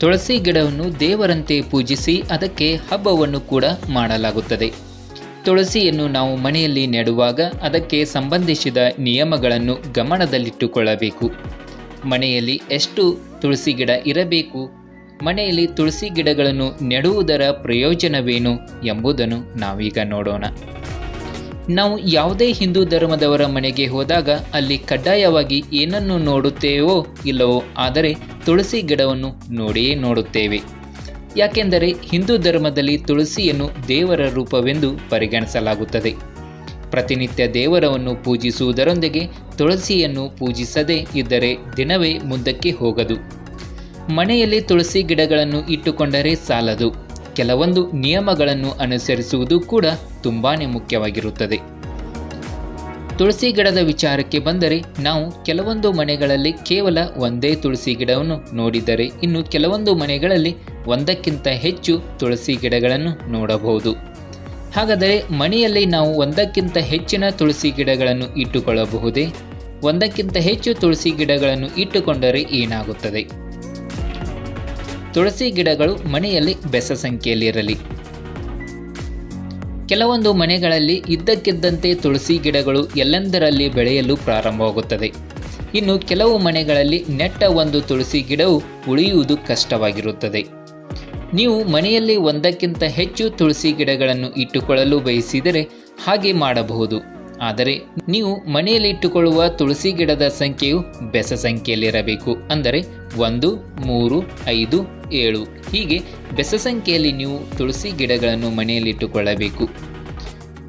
ತುಳಸಿ ಗಿಡವನ್ನು ದೇವರಂತೆ ಪೂಜಿಸಿ ಅದಕ್ಕೆ ಹಬ್ಬವನ್ನು ಕೂಡ ಮಾಡಲಾಗುತ್ತದೆ. ತುಳಸಿಯನ್ನು ನಾವು ಮನೆಯಲ್ಲಿ ನೆಡುವಾಗ ಅದಕ್ಕೆ ಸಂಬಂಧಿಸಿದ ನಿಯಮಗಳನ್ನು ಗಮನದಲ್ಲಿಟ್ಟುಕೊಳ್ಳಬೇಕು. ಮನೆಯಲ್ಲಿ ಎಷ್ಟು ತುಳಸಿ ಗಿಡ ಇರಬೇಕು? ಮನೆಯಲ್ಲಿ ತುಳಸಿ ಗಿಡಗಳನ್ನು ನೆಡುವುದರ ಪ್ರಯೋಜನವೇನು ಎಂಬುದನ್ನು ನಾವೀಗ ನೋಡೋಣ. ನಾವು ಯಾವುದೇ ಹಿಂದೂ ಧರ್ಮದವರ ಮನೆಗೆ ಹೋದಾಗ ಅಲ್ಲಿ ಕಡ್ಡಾಯವಾಗಿ ಏನನ್ನು ನೋಡುತ್ತೇವೋ ಇಲ್ಲವೋ ಆದರೆ ತುಳಸಿ ಗಿಡವನ್ನು ನೋಡಿಯೇ ನೋಡುತ್ತೇವೆ. ಯಾಕೆಂದರೆ ಹಿಂದೂ ಧರ್ಮದಲ್ಲಿ ತುಳಸಿಯನ್ನು ದೇವರ ರೂಪವೆಂದು ಪರಿಗಣಿಸಲಾಗುತ್ತದೆ. ಪ್ರತಿನಿತ್ಯ ದೇವರವನ್ನು ಪೂಜಿಸುವುದರೊಂದಿಗೆ ತುಳಸಿಯನ್ನು ಪೂಜಿಸದೇ ಇದ್ದರೆ ದಿನವೇ ಮುಂದಕ್ಕೆ ಹೋಗದು. ಮನೆಯಲ್ಲಿ ತುಳಸಿ ಗಿಡಗಳನ್ನು ಇಟ್ಟುಕೊಂಡರೆ ಸಾಲದು. ಕೆಲವೊಂದು ನಿಯಮಗಳನ್ನು ಅನುಸರಿಸುವುದು ಕೂಡ ತುಂಬಾ ಮುಖ್ಯವಾಗಿರುತ್ತದೆ. ತುಳಸಿ ಗಿಡದ ವಿಚಾರಕ್ಕೆ ಬಂದರೆ ನಾವು ಕೆಲವೊಂದು ಮನೆಗಳಲ್ಲಿ ಕೇವಲ ಒಂದೇ ತುಳಸಿ ಗಿಡವನ್ನು ನೋಡಿದರೆ ಇನ್ನು ಕೆಲವೊಂದು ಮನೆಗಳಲ್ಲಿ ಒಂದಕ್ಕಿಂತ ಹೆಚ್ಚು ತುಳಸಿ ಗಿಡಗಳನ್ನು ನೋಡಬಹುದು. ಹಾಗಾದರೆ ಮನೆಯಲ್ಲಿ ನಾವು ಒಂದಕ್ಕಿಂತ ಹೆಚ್ಚಿನ ತುಳಸಿ ಗಿಡಗಳನ್ನು ಇಟ್ಟುಕೊಳ್ಳಬಹುದೇ? ಒಂದಕ್ಕಿಂತ ಹೆಚ್ಚು ತುಳಸಿ ಗಿಡಗಳನ್ನು ಇಟ್ಟುಕೊಂಡರೆ ಏನಾಗುತ್ತದೆ? ತುಳಸಿ ಗಿಡಗಳು ಮನೆಯಲ್ಲಿ ಬೆಸ ಸಂಖ್ಯೆಯಲ್ಲಿರಲಿ. ಕೆಲವೊಂದು ಮನೆಗಳಲ್ಲಿ ಇದ್ದಕ್ಕಿದ್ದಂತೆ ತುಳಸಿ ಗಿಡಗಳು ಎಲ್ಲೆಂದರಲ್ಲಿ ಬೆಳೆಯಲು ಪ್ರಾರಂಭವಾಗುತ್ತದೆ. ಇನ್ನು ಕೆಲವು ಮನೆಗಳಲ್ಲಿ ನೆಟ್ಟ ಒಂದು ತುಳಸಿ ಗಿಡವು ಉಳಿಯುವುದು ಕಷ್ಟವಾಗಿರುತ್ತದೆ. ನೀವು ಮನೆಯಲ್ಲಿ ಒಂದಕ್ಕಿಂತ ಹೆಚ್ಚು ತುಳಸಿ ಗಿಡಗಳನ್ನು ಇಟ್ಟುಕೊಳ್ಳಲು ಬಯಸಿದರೆ ಹಾಗೆ ಮಾಡಬಹುದು. ಆದರೆ ನೀವು ಮನೆಯಲ್ಲಿ ಇಟ್ಟುಕೊಳ್ಳುವ ತುಳಸಿ ಗಿಡದ ಸಂಖ್ಯೆಯು ಬೆಸ ಸಂಖ್ಯೆಯಲ್ಲಿರಬೇಕು. ಅಂದರೆ ಒಂದು, ಮೂರು, ಐದು, ಏಳು. ಹೀಗೆ ಬೆಸ ಸಂಖ್ಯೆಯಲ್ಲಿ ನೀವು ತುಳಸಿ ಗಿಡಗಳನ್ನು ಮನೆಯಲ್ಲಿಟ್ಟುಕೊಳ್ಳಬೇಕು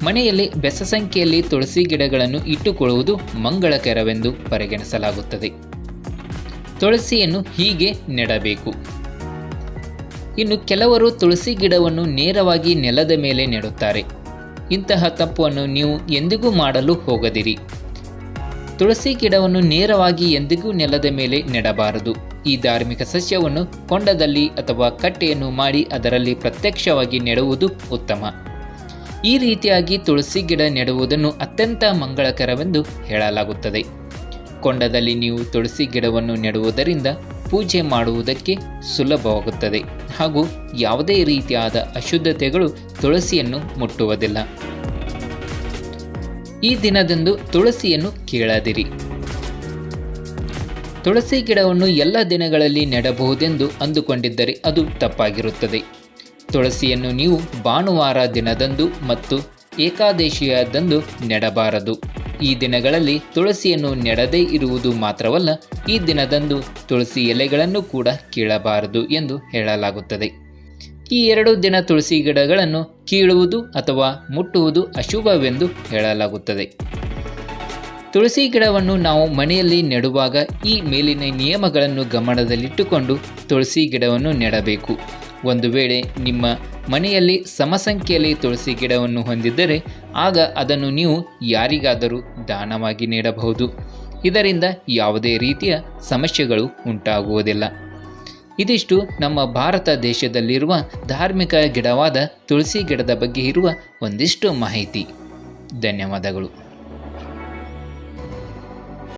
ಮನೆಯಲ್ಲಿ ಬೆಸ ಸಂಖ್ಯೆಯಲ್ಲಿ ತುಳಸಿ ಗಿಡಗಳನ್ನು ಇಟ್ಟುಕೊಳ್ಳುವುದು ಮಂಗಳಕರವೆಂದು ಪರಿಗಣಿಸಲಾಗುತ್ತದೆ. ತುಳಸಿಯನ್ನು ಹೀಗೆ ನೆಡಬೇಕು. ಇನ್ನು ಕೆಲವರು ತುಳಸಿ ಗಿಡವನ್ನು ನೇರವಾಗಿ ನೆಲದ ಮೇಲೆ ನೆಡುತ್ತಾರೆ. ಇಂತಹ ತಪ್ಪನ್ನು ನೀವು ಎಂದಿಗೂ ಮಾಡಲು ಹೋಗದಿರಿ. ತುಳಸಿ ಗಿಡವನ್ನು ನೇರವಾಗಿ ಎಂದಿಗೂ ನೆಲದ ಮೇಲೆ ನೆಡಬಾರದು. ಈ ಧಾರ್ಮಿಕ ಸಸ್ಯವನ್ನು ಕೊಂಡದಲ್ಲಿ ಅಥವಾ ಕಟ್ಟೆಯನ್ನು ಮಾಡಿ ಅದರಲ್ಲಿ ಪ್ರತ್ಯಕ್ಷವಾಗಿ ನೆಡುವುದು ಉತ್ತಮ. ಈ ರೀತಿಯಾಗಿ ತುಳಸಿ ಗಿಡ ನೆಡುವುದನ್ನು ಅತ್ಯಂತ ಮಂಗಳಕರವೆಂದು ಹೇಳಲಾಗುತ್ತದೆ. ಕೊಂಡದಲ್ಲಿ ನೀವು ತುಳಸಿ ಗಿಡವನ್ನು ನೆಡುವುದರಿಂದ ಪೂಜೆ ಮಾಡುವುದಕ್ಕೆ ಸುಲಭವಾಗುತ್ತದೆ ಹಾಗೂ ಯಾವುದೇ ರೀತಿಯಾದ ಅಶುದ್ಧತೆಗಳು ತುಳಸಿಯನ್ನು ಮುಟ್ಟುವುದಿಲ್ಲ. ಈ ದಿನದಂದು ತುಳಸಿಯನ್ನು ಕೇಳದಿರಿ. ತುಳಸಿ ಗಿಡವನ್ನು ಎಲ್ಲ ದಿನಗಳಲ್ಲಿ ನೆಡಬಹುದೆಂದು ಅಂದುಕೊಂಡಿದ್ದರೆ ಅದು ತಪ್ಪಾಗಿರುತ್ತದೆ. ತುಳಸಿಯನ್ನು ನೀವು ಭಾನುವಾರ ದಿನದಂದು ಮತ್ತು ಏಕಾದಶಿಯದಂದು ನೆಡಬಾರದು. ಈ ದಿನಗಳಲ್ಲಿ ತುಳಸಿಯನ್ನು ನೆಡದೇ ಇರುವುದು ಮಾತ್ರವಲ್ಲ, ಈ ದಿನದಂದು ತುಳಸಿ ಎಲೆಗಳನ್ನು ಕೂಡ ಕೀಳಬಾರದು ಎಂದು ಹೇಳಲಾಗುತ್ತದೆ. ಈ ಎರಡು ದಿನ ತುಳಸಿ ಗಿಡಗಳನ್ನು ಕೀಳುವುದು ಅಥವಾ ಮುಟ್ಟುವುದು ಅಶುಭವೆಂದು ಹೇಳಲಾಗುತ್ತದೆ. ತುಳಸಿ ಗಿಡವನ್ನು ನಾವು ಮನೆಯಲ್ಲಿ ನೆಡುವಾಗ ಈ ಮೇಲಿನ ನಿಯಮಗಳನ್ನು ಗಮನದಲ್ಲಿಟ್ಟುಕೊಂಡು ತುಳಸಿ ಗಿಡವನ್ನು ನೆಡಬೇಕು. ಒಂದು ವೇಳೆ ನಿಮ್ಮ ಮನೆಯಲ್ಲಿ ಸಮಸಂಖ್ಯೆಯಲ್ಲಿ ತುಳಸಿ ಗಿಡವನ್ನು ಹೊಂದಿದ್ದರೆ ಆಗ ಅದನ್ನು ನೀವು ಯಾರಿಗಾದರೂ ದಾನವಾಗಿ ನೀಡಬಹುದು. ಇದರಿಂದ ಯಾವುದೇ ರೀತಿಯ ಸಮಸ್ಯೆಗಳು ಉಂಟಾಗುವುದಿಲ್ಲ. ಇದಿಷ್ಟು ನಮ್ಮ ಭಾರತ ದೇಶದಲ್ಲಿರುವ ಧಾರ್ಮಿಕ ಗಿಡವಾದ ತುಳಸಿ ಗಿಡದ ಬಗ್ಗೆ ಇರುವ ಒಂದಿಷ್ಟು ಮಾಹಿತಿ. ಧನ್ಯವಾದಗಳು.